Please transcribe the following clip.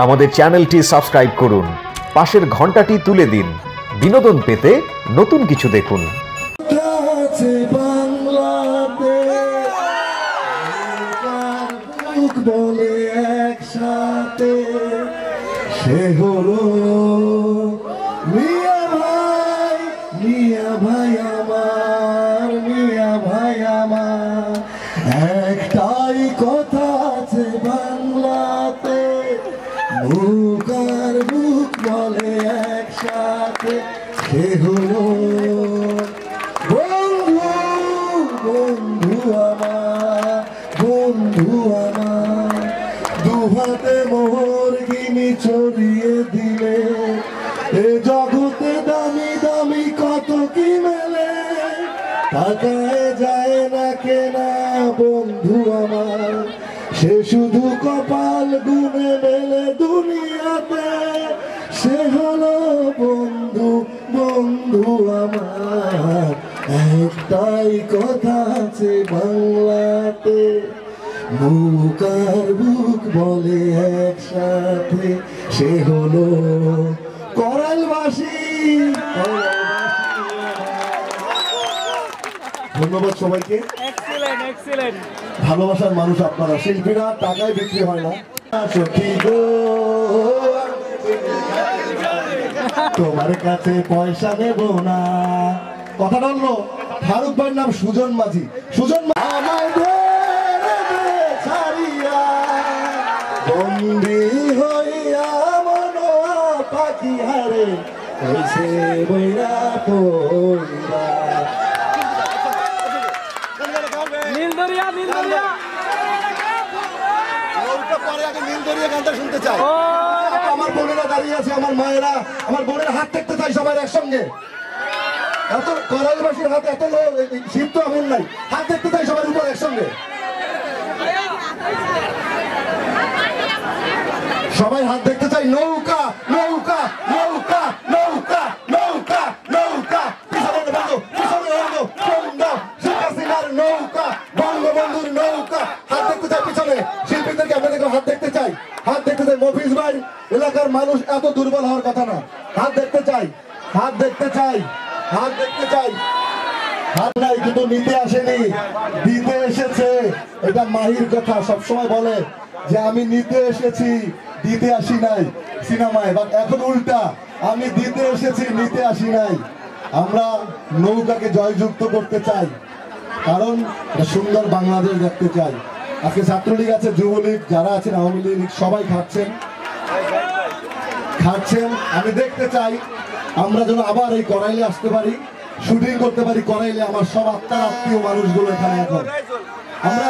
আমাদের চ্যানেলটি সাবস্ক্রাইব করুন। পাশের ঘন্টাটি তুলে দিন। বিনোদন পেতে নতুন কিছু দেখুন। বলে একসাথে। সে হলো মুখ আর বুক বলে একসাথে সে হলো বন্ধু বন্ধু আমার বন্ধু আমার, দুহাতে মোহর গিনি ছড়িয়ে দিলে। এ জগতে দামি দামি কত কি মেলে টাকায় যায় না কেনা বন্ধু আমার। সে শুধু কপাল গুনে মেলে সে হলো বন্ধু বন্ধু আমার। একটাই কথা আছে বাংলাতে আর বুক বলে একসাথে। সে হলো করালবাসী ধন্যবাদ সবাইকে। ভালোবাসার মানুষ আপনারা। শিল্পীরা টাকায় বিক্রি হয় না। সত্যি গো। তোমার কাছে পয়সা নেব না। কথা হলো ফারুক ভাইয়ের নাম সুজন মাঝি। সুজন আমায় ছাড়িয়া, বন্দি হইয়া মন পাখি হারে হইছে বইরা পইরা নীলদরিয়া নীলদরিয়া। পরে আগে নীল দরিয়া গানটা শুনতে চাই। দাঁড়িয়ে আছে আমার মায়েরা, আমার বোনের হাত দেখতে চাই সবাই একসঙ্গে। এত করালবাসীর হাত এত শীত তো এমন নাই। হাত দেখতে চাই সবার উপর একসঙ্গে। সবাই হাত দেখতে চাই নৌকা নৌকা নৌকা নৌকা নৌকা নৌকা পিছনে বন্ধু পিছনে বন্ধু বন্ধু শেখ হাসিনার নৌকা বঙ্গবন্ধুর নৌকা হাত দেখতে চাই পিছনে শিল্পীদেরকে আমরা দেখো হাত দেখতে চাই হাত দেখতে চাই মফিজ ভাই, এলাকার মানুষ এত দুর্বল হওয়ার কথা না। হাত দেখতে চাই, হাত দেখতে চাই, হাত দেখতে চাই। হাত নাই, কিন্তু নিতে আসেনি, দিতে এসেছে। এটা মাহির কথা, সবসময় বলে যে আমি নিতে এসেছি, দিতে আসি নাই সিনেমায় বা এখন উল্টা, আমি দিতে এসেছি, নিতে আসি নাই। আমরা নৌকাকে জয়যুক্ত করতে চাই, কারণ সুন্দর বাংলাদেশ দেখতে চাই। আজকে ছাত্রলীগ আছে, যুবলীগ, যারা আছেন, আওয়ামী লীগ, সবাই খাচ্ছেন। খাচ্ছেন। আমি দেখতে চাই, আমরা যেন আবার এই করাইলে আসতে পারি, শুটিং করতে পারি করাইলে আমার সব আত্মার আত্মীয় মানুষগুলো এখানে এখন। আমরা